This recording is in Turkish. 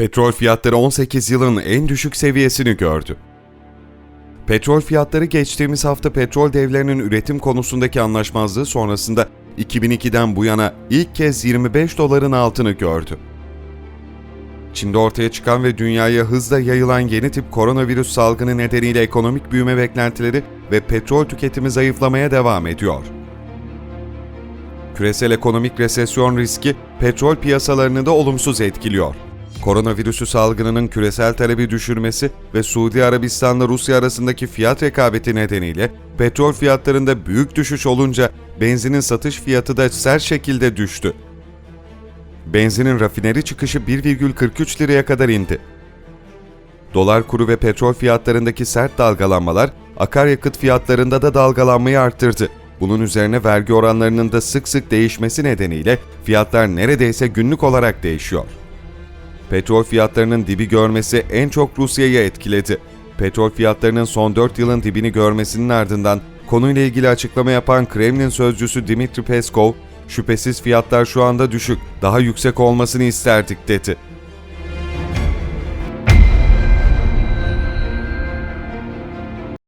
Petrol fiyatları 18 yılın en düşük seviyesini gördü. Petrol fiyatları geçtiğimiz hafta petrol devlerinin üretim konusundaki anlaşmazlığı sonrasında 2002'den bu yana ilk kez 25 doların altını gördü. Çin'de ortaya çıkan ve dünyaya hızla yayılan yeni tip koronavirüs salgını nedeniyle ekonomik büyüme beklentileri ve petrol tüketimi zayıflamaya devam ediyor. Küresel ekonomik resesyon riski petrol piyasalarını da olumsuz etkiliyor. Koronavirüsü salgınının küresel talebi düşürmesi ve Suudi Arabistan'la Rusya arasındaki fiyat rekabeti nedeniyle petrol fiyatlarında büyük düşüş olunca benzinin satış fiyatı da sert şekilde düştü. Benzinin rafineri çıkışı 1,43 liraya kadar indi. Dolar kuru ve petrol fiyatlarındaki sert dalgalanmalar akaryakıt fiyatlarında da dalgalanmayı arttırdı. Bunun üzerine vergi oranlarının da sık sık değişmesi nedeniyle fiyatlar neredeyse günlük olarak değişiyor. Petrol fiyatlarının dibi görmesi en çok Rusya'yı etkiledi. Petrol fiyatlarının son 4 yılın dibini görmesinin ardından konuyla ilgili açıklama yapan Kremlin sözcüsü Dmitri Peskov, şüphesiz fiyatlar şu anda düşük, daha yüksek olmasını isterdik dedi.